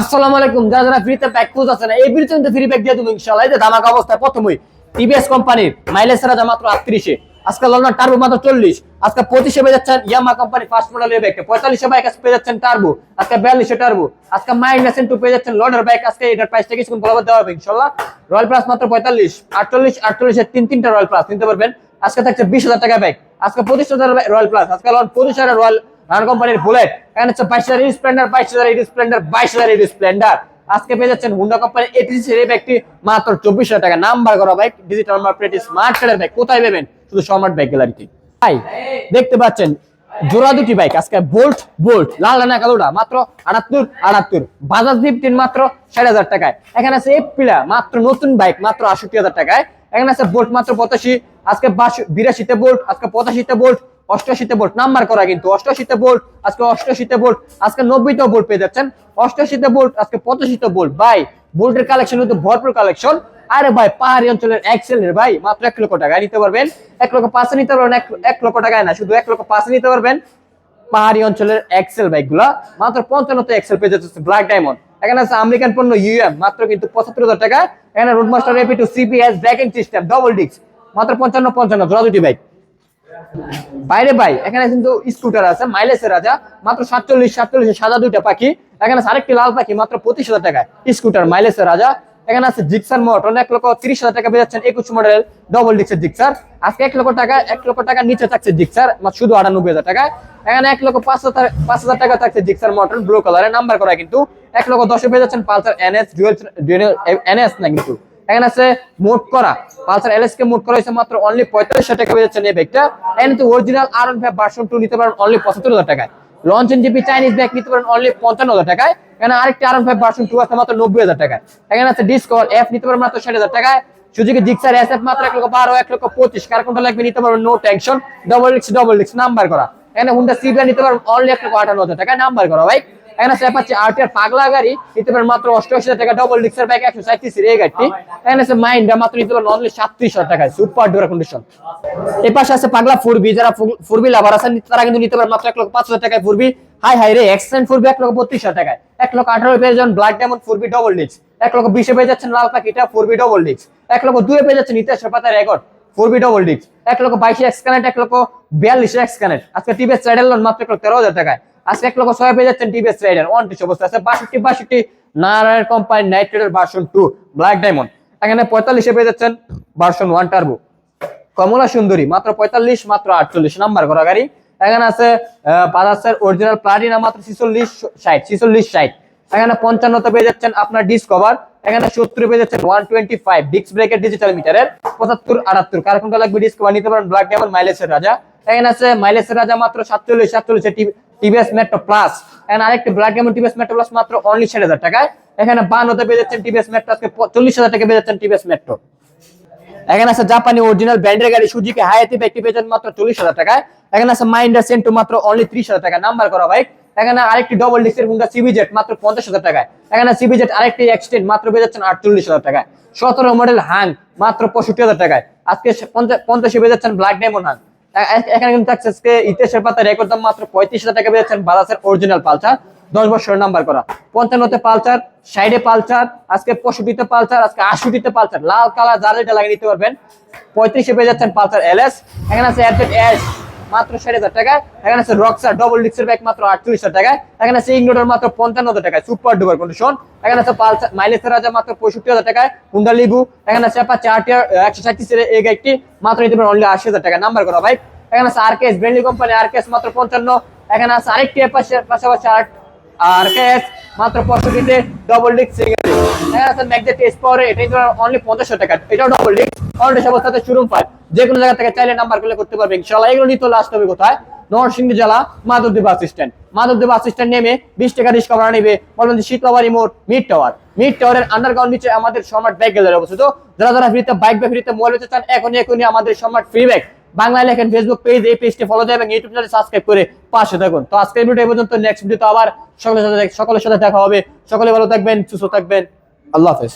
আসসালামু আলাইকুম। যারা যারা ফ্রিতে প্যাক খুঁজ আছে না, এই ভিডিওতে কিন্তু ফ্রি প্যাক দিয়ে দেবো ইনশাআল্লাহ। এই ধামাকা অবস্থায় প্রথমেই টিভিএস কোম্পানির মাইলেজ ছাড়া মাত্র আটত্রিশে। আজকে লন্ডন টার্বো মাত্র চল্লিশ। আজকে পঁচিশে পেয়ে যাচ্ছেন ইয়ামা কোম্পানি ফার্স্ট মডেলের ব্যাগটা পঁয়তাল্লিশে বাইক পেয়ে যাচ্ছেন টার্বো আজকে বিয়াল্লিশে টার্বো আজকে মাইনাস টু পেয়ে যাচ্ছেন লন্ডার বাইক আজকে এটার প্রাইসটা কিছুক্ষণ বরাবর দেওয়া হবে ইনশাল্লাহ রয়্যাল প্লাস মাত্র পঁয়তাল্লিশ। আটচল্লিশ আটচল্লিশের তিন, তিনটা রয়্যাল প্লাস নিতে পারবেন। আজকে থাকছে বিশ হাজার টাকা ব্যাগ আজকে পঁচিশ হাজার রয়্যাল প্লাস আজকে পঁচিশ হাজার রয়্যাল রান কোম্পানির বুলেট। এখানে হচ্ছে বাইশ হাজার স্প্লেন্ডার বাইশ হাজার স্প্লেন্ডার বাইশ হাজার স্প্লেন্ডার আজকে পেয়ে যাচ্ছেন হুন্ডা কোম্পানি এটিসি সেরি ব্যাগটি মাত্র চব্বিশ হাজার টাকা। নাম্বার করা bike digital number plate smart কার্ডের ব্যাগ কোথায় পাবেন? শুধু স্মার্ট ব্যাগ গ্যালারিতে ভাই, দেখতে পাচ্ছেন, জোড়া দুটি বাইক আজকে বোল্ট বোল্ট লাল রানা কালোটা মাত্র আটাত্তর আটাত্তর। বাজাজ ফিফটিন মাত্র ষাট হাজার টাকায়। এখানে আছে এপিলা মাত্র নতুন বাইক মাত্র আষট্টি হাজার টাকায়। এখানে আছে বোল্ট মাত্র পঁচাশি। আজকে বিরাশিতে বোল্ট আজকে পঁচাশিতে বোল্ট অষ্টআশিতে বোল্ট নাম্বার করা কিন্তু অষ্টআশিতে বোল্ট আজকে অষ্টআশিতে বোল্ট আজকে নব্বইতে বোল্ট পেয়ে যাচ্ছেন। অষ্টআশিতে বোল্ট আজকে পঁচাশিতে বোল্ট ভাই বোল্টের কালেকশন কিন্তু ভরপুর কালেকশন আরে ভাই, পাহাড়ি অঞ্চলের এক্সেলের ভাই, মাত্র এক লক্ষ টাকায় নিতে পারবেন। এক লক্ষ পাঁচে নিতে পারবেন, এক- লক্ষ টাকায় না, শুধু এক লক্ষ পাঁচে নিতে পারবেন। পাহাড়ি অঞ্চলের এক্সেল বাইকগুলা মাত্র পঞ্চান্নতে এক্সেল পেয়ে যাচ্ছে ব্ল্যাক ডায়মন্ড এখানে আছে আমেরিকান পণ্য ইউএম মাত্র কিন্তু পঁচাত্তর হাজার টাকা। এখানে Routemaster AP two CPS braking system double disc মাত্র পঞ্চান্ন পঞ্চান্ন জোড়া দুটি বাইক বাইরে ভাই, এখানে কিন্তু স্কুটার আছে মাইলেজের রাজা, মাত্র সাতচল্লিশ সাতচল্লিশ সাদা দুইটা পাখি, এখানে আছে আরেকটি লাল পাখি, মাত্র পঁচিশ হাজার টাকায় স্কুটার মাইলেজের রাজা। এখানে আছে জিক্সার মোটর এক লক্ষ তিরিশ হাজার টাকা পেয়ে একুশ মডেল ডবল ডিক্সের জিক্সার আজকে এক লক্ষ টাকা, এক লক্ষ টাকা নিচে থাকছে জিক্সার শুধু আটানব্বই হাজার টাকা এখানে এক লক্ষ পাঁচ হাজার পাঁচ হাজার টাকা থাকছে জিক্সার মোটর ব্লু কালারের নাম্বার করা কিন্তু। এক লক্ষ দশে পেয়ে যাচ্ছেন পালসার এনএস ডুয়েল এনএস না কিন্তু। এখানে আছে মোট করা। পালসার এলএস কে মোট করা হয়েছে মাত্র অনলি পঁয়তাল্লিশ টাকা যাচ্ছেন এই ব্যাগটা। এখানে তো original R one five version two নিতে পারেন অনলি পঁচাত্তর হাজার টাকায়। লঞ্চ জিপি চাইনিজ ব্যাগ নিতে পারেন অনলি পঞ্চান্ন হাজার টাকায়। এখানে আরেকটি আর ওয়ান ফাইভ ভার্সন টু আছে মাত্র নব্বই হাজার টাকায়। এখানে আছে ডিসকভার এফ নিতে পারেন মাত্র ষাট হাজার টাকায়। সুযোগে জিক্সার এস এফ মাত্র এক লক্ষ বারো, এক লক্ষ পঁচিশ। কার কোনটা লাগবে, নিতে পারবেন নো টেনশন ডবল ডিক্স ডবল ডিক্স নাম্বার করা। এখানে হুন্ডা সিবিআর নিতে পারবেন অনলি এক লক্ষ আটান্ন হাজার টাকায় নাম্বার করা ভাই। এখানে আছে অ্যাপাচি আরটিআর পাগলা গাড়ি, নিতে পারেন মাত্র অষ্টআশি টাকা ডবল ডিক্সের বাইক একশো সাঁত্রিশ এই গাড়িটি। এখানে আছে মাইন্ডা মাত্র নিতে পারেন অনলি সাতত্রিশ হাজার টাকায় সুপার ডোরা কন্ডিশন এই পাশে আছে পাগলা ফুরবি যারা ফুরবি লাভার আছেন তারা কিন্তু নিতে পারেন মাত্র এক লক্ষ পাঁচ হাজার টাকায় ফুরবি হাই হাই রে এক্সেন্ট ফুরবি এক লক্ষ বত্রিশ টাকায়। এক লক্ষ আঠারো পেয়ে যান ব্লাড ডায়মন্ড ফুরবি ডবল ডিক্স এক লক্ষ বিশে পেয়ে যাচ্ছেন লাল পাখিটা ফুরবি ডবল ডিক্স এক লক্ষ দুয়ে পেয়ে যাচ্ছেন ইতিহাসের পাতা রেকর্ড ফুরবি ডবল ডিক্স এক লক্ষ বাইশে এক্স কানেক্ট এক লক্ষ বিয়াল্লিশে এক্স কানেক্ট আজকে টিভিএস লোন মাত্র তেরো হাজার টাকায়। আজকে এক লক্ষ ছয় পেয়ে যাচ্ছেন টিভিএস রাইডার ওয়ান টিস অবস্থা আছে বাষট্টি বাষট্টি। Narayan company night version two black diamond এখানে পঁয়তাল্লিশে পেয়ে যাচ্ছেন ভার্সন ওয়ান টার্বো কমলা সুন্দরী, মাত্র পঁয়তাল্লিশ, মাত্র আটচল্লিশ। নাম্বার করা গাড়ি। এখানে আছে বাজাজের অরিজিনাল প্লাটিনা মাত্র ছিচল্লিশ ষাট ছিচল্লিশ ষাট। এখানে পঞ্চান্নতে পেয়ে যাচ্ছেন আপনার ডিসকভার এখানে সত্তর পেয়ে যাচ্ছেন ওয়ান টোয়েন্টি ফাইভ ডিস্ক ব্রেকের ডিজিটাল মিটারের পঁচাত্তর, আটাত্তর। কার লাগবে ডিসকভার নিতে পারেন ব্ল্যাক ডায়মন্ড মাইলেজের রাজা। এখানে আছে মাইলেজের রাজা, মাত্র সাতচল্লিশ সাতচল্লিশ টিভিএস মেট্রো প্লাস এখানে আরেকটি black diamond TVS metro plus মাত্র অনলি ষাট হাজার টাকায়। এখানে বান্নতে পেয়ে যাচ্ছেন টিভিএস মেট্রো আজকে চল্লিশ হাজার টাকা পেয়ে যাচ্ছেন টিভিএস মেট্রো এখানে আছে জাপানি অরিজিনাল ব্র্যান্ডের গাড়ি সুজুকি হায়াতি ব্যক্তি পেয়েছেন মাত্র চল্লিশ হাজার টাকায়। এখানে আছে মাইন্ডার সেন্টু মাত্র অনলি ত্রিশ হাজার টাকা নাম্বার করা বাইক এখানে আরেকটি ডবল ডিস্কের হুন্ডা সিবিজেট মাত্র পঞ্চাশ হাজার টাকায়। এখানে সিবিজেট আরেকটি এক্সটেন্ড মাত্র পেয়ে যাচ্ছেন আটচল্লিশ হাজার টাকায়। সতেরো মডেল হাং মাত্র পঁয়ষট্টি হাজার টাকায়। আজকে পঞ্চাশে পেয়ে যাচ্ছেন ব্ল্যাক ডায়মন্ড হাং এখানে কিন্তু থাকছে আজকে ইতিহাসের পাতা রেকর্ড দাম মাত্র পঁয়ত্রিশ হাজার টাকা পেয়েছেন বাজাজের অরিজিনাল পালচার। দশ বছরের নাম্বার করা। পঞ্চান্নতে পালচার সাইডে পালচার, আজকে পঁয়ষট্টিতে পালচার, আজকে আশুটিতে পালচার। লাল কালার যেটা লাগিয়ে নিতে পারবেন। পঁয়ত্রিশে পেয়ে যাচ্ছেন পালচার এল এস এখানে আছে অ্যাডজেট এস মাত্র ষাট হাজার টাকায়। এখানে আছে রক্সার ডবল ডিক্সের ব্যাগ মাত্র আটচল্লিশ টাকায়। এখানে আছে ইগনোটার মাত্র পঞ্চান্ন হাজার টাকায় সুপার ডুপার কন্ডিশন এখানে আছে পালসার মাইলেজের রাজা মাত্র পঁয়ষট্টি হাজার টাকা হুন্ডা লিবু এখানে আছে আপনার চারটিয়ার একশো সাতত্রিশের এই গাড়িটি মাত্র নিতে পারেন অনলি আশি হাজার টাকা নাম্বার করা ভাই। এখানে আছে আরকেএস ব্র্যান্ডলি কোম্পানি আরকেএস মাত্র পঞ্চান্ন। এখানে আছে আরেকটি পাশাপাশি আর আরকেএস মাত্র পঁয়ষট্টিতে ডবল ডিক্স সিঙ্গেল ম্যাগজেট টেস্ট পাওয়ারে এটাই অনলি পঞ্চাশ টাকা। এটাও ডবল অলরেডি অবস্থাতে শোরুম পায় যে কোনো জায়গা থেকে চাইলে নাম্বারগুলো করতে পারবে, ইনশাআল্লাহ। এগুলো আসতে হবে কোথায়? জেলা, মাধবদেব নেমে বিশ টাকা রিক্সা নেবে। বলবেন শীতলাবাড়ি মোড় মিড টাওয়ার মিড টাওয়ারের আন্ডারগ্রাউন্ড নিচে আমাদের সম্রাট ব্যাগ গ্যালারি অবস্থিত। যারা যারা ফ্রিতে বাইক বা ফ্রিতে মোবাইল চান, এখনই এখনই আমাদের সম্রাট ফ্রি ব্যাগ বাংলায় লেখেন ফেসবুক পেজ এই পেজটি ফলো দেয় এবং ইউটিউব চ্যানেল সাবস্ক্রাইব করে পাশে থাকুন। তো আজকের ভিডিও এই পর্যন্ত। নেক্সট ভিডিওতে আবার সকলের সাথে সকলের সাথে দেখা হবে। সকলে ভালো থাকবেন, সুস্থ থাকবেন। আল্লাহ হাফেজ।